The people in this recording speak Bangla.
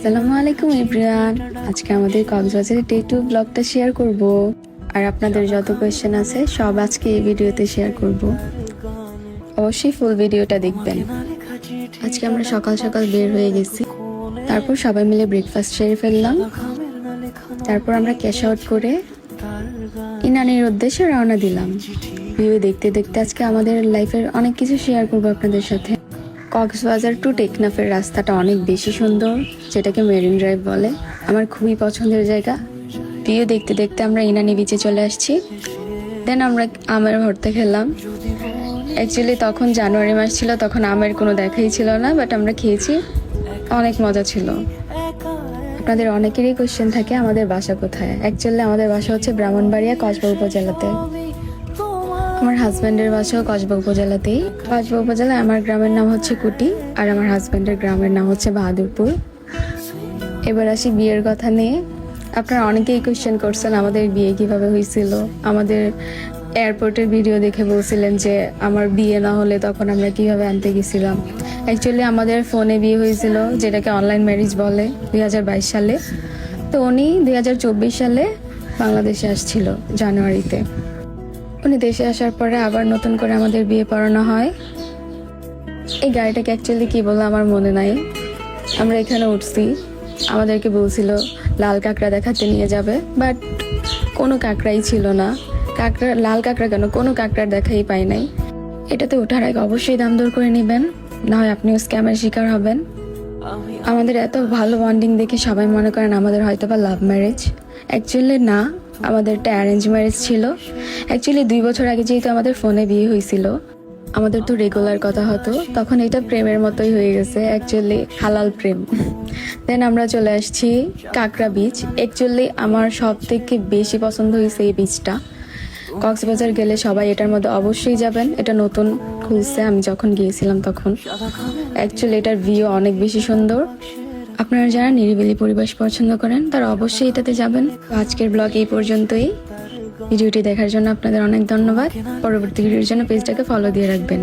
আসসালামু আলাইকুম ইব্রিয়ান আজকে আমাদের কক্সবাজারের ডে টু ব্লগটা শেয়ার করব। আর আপনাদের যত কোয়েশ্চেন আছে, সব আজকে এই ভিডিওতে শেয়ার করব। অবশ্যই ফুল ভিডিওটা দেখবেন। আজকে আমরা সকাল সকাল বের হয়ে গেছি। তারপর সবাই মিলে ব্রেকফাস্ট সেরে ফেললাম। তারপর আমরা ক্যাশ আউট করে ইনানির উদ্দেশ্যে রওনা দিলাম। ভিউ দেখতে দেখতে আজকে আমাদের লাইফের অনেক কিছু শেয়ার করব আপনাদের সাথে। কক্সবাজার টু টেকনাফের রাস্তাটা অনেক বেশি সুন্দর, যেটাকে মেরিন ড্রাইভ বলে। আমার খুবই পছন্দের জায়গা। ভিউ দেখতে দেখতে আমরা ইনানি বিচে চলে আসছি। দেন আমরা আমের ভর্তা খেলাম। অ্যাকচুয়ালি তখন জানুয়ারি মাস ছিল, তখন আমের কোনো দেখাই ছিল না বাট আমরা খেয়েছি। অনেক মজা ছিল। আপনাদের অনেকেরই কোশ্চেন থাকে, আমাদের বাসা কোথায়? অ্যাকচুয়ালি আমাদের বাসা হচ্ছে ব্রাহ্মণবাড়িয়া কসবা উপজেলাতে। আমার হাজব্যান্ডের বাসাও কসবা উপজেলাতেই। কসবা উপজেলায় আমার গ্রামের নাম হচ্ছে কুটি, আর আমার হাজব্যান্ডের গ্রামের নাম হচ্ছে বাহাদুরপুর। এবার আসি বিয়ের কথা নিয়ে। আপনারা অনেকেই কোয়েশ্চেন করছেন, আমাদের বিয়ে কীভাবে হয়েছিল আমাদের এয়ারপোর্টের ভিডিও দেখে বলছিলেন যে, আমার বিয়ে না হলে তখন আমরা কীভাবে আনতে গেছিলাম? অ্যাকচুয়ালি আমাদের ফোনে বিয়ে হয়েছিল, যেটাকে অনলাইন ম্যারেজ বলে, দুই হাজার বাইশ সালে। তো উনি দুই হাজার চব্বিশ সালে বাংলাদেশে আসছিল, জানুয়ারিতে। উনি দেশে আসার পরে আবার নতুন করে আমাদের বিয়ে পড়ানো হয়। এই গাড়িটাকে অ্যাকচুয়ালি কি বলল আমার মনে নাই। আমরা এখানে উঠছি। আমাদেরকে বলছিল, লাল কাঁকড়া দেখাতে নিয়ে যাবে। বাট কোনো কাঁকড়াই ছিল না। কাঁকড়া, লাল কাঁকড়া কেন? কোনো কাঁকড়ার দেখাই পাই নাই। এটাতে ওঠার আগে অবশ্যই দাম দর করে নেবেন। না হয় আপনিও স্ক্যামের শিকার হবেন। আমাদের এত ভালো বন্ডিং দেখে সবাই মনে করেন আমাদের হয়তো বা লাভ ম্যারেজ অ্যাকচুয়ালি না। আমাদের একটা অ্যারেঞ্জ ম্যারেজ ছিল। অ্যাকচুয়ালি দুই বছর আগে যেহেতু আমাদের ফোনে বিয়ে হয়েছিল, আমাদের তো রেগুলার কথা হতো, তখন এটা প্রেমের মতোই হয়ে গেছে অ্যাকচুয়ালি হালাল প্রেম। দেন আমরা চলে আসছি কাঁকড়া বিচ অ্যাকচুয়ালি আমার সব থেকে বেশি পছন্দ হয়েছে এই বিচটা কক্সবাজার গেলে সবাই এটার মধ্যে অবশ্যই যাবেন। এটা নতুন খুলছে, আমি যখন গিয়েছিলাম তখন। অ্যাকচুয়ালি এটার ভিউ অনেক বেশি সুন্দর। আপনারা যারা নিরিবিলি পরিবেশ পছন্দ করেন, তারা অবশ্যই এটাতে যাবেন। আজকের ব্লগ এই পর্যন্তই। ভিডিওটি দেখার জন্য আপনাদের অনেক ধন্যবাদ। পরবর্তী ভিডিওর জন্য পেজটাকে ফলো দিয়ে রাখবেন।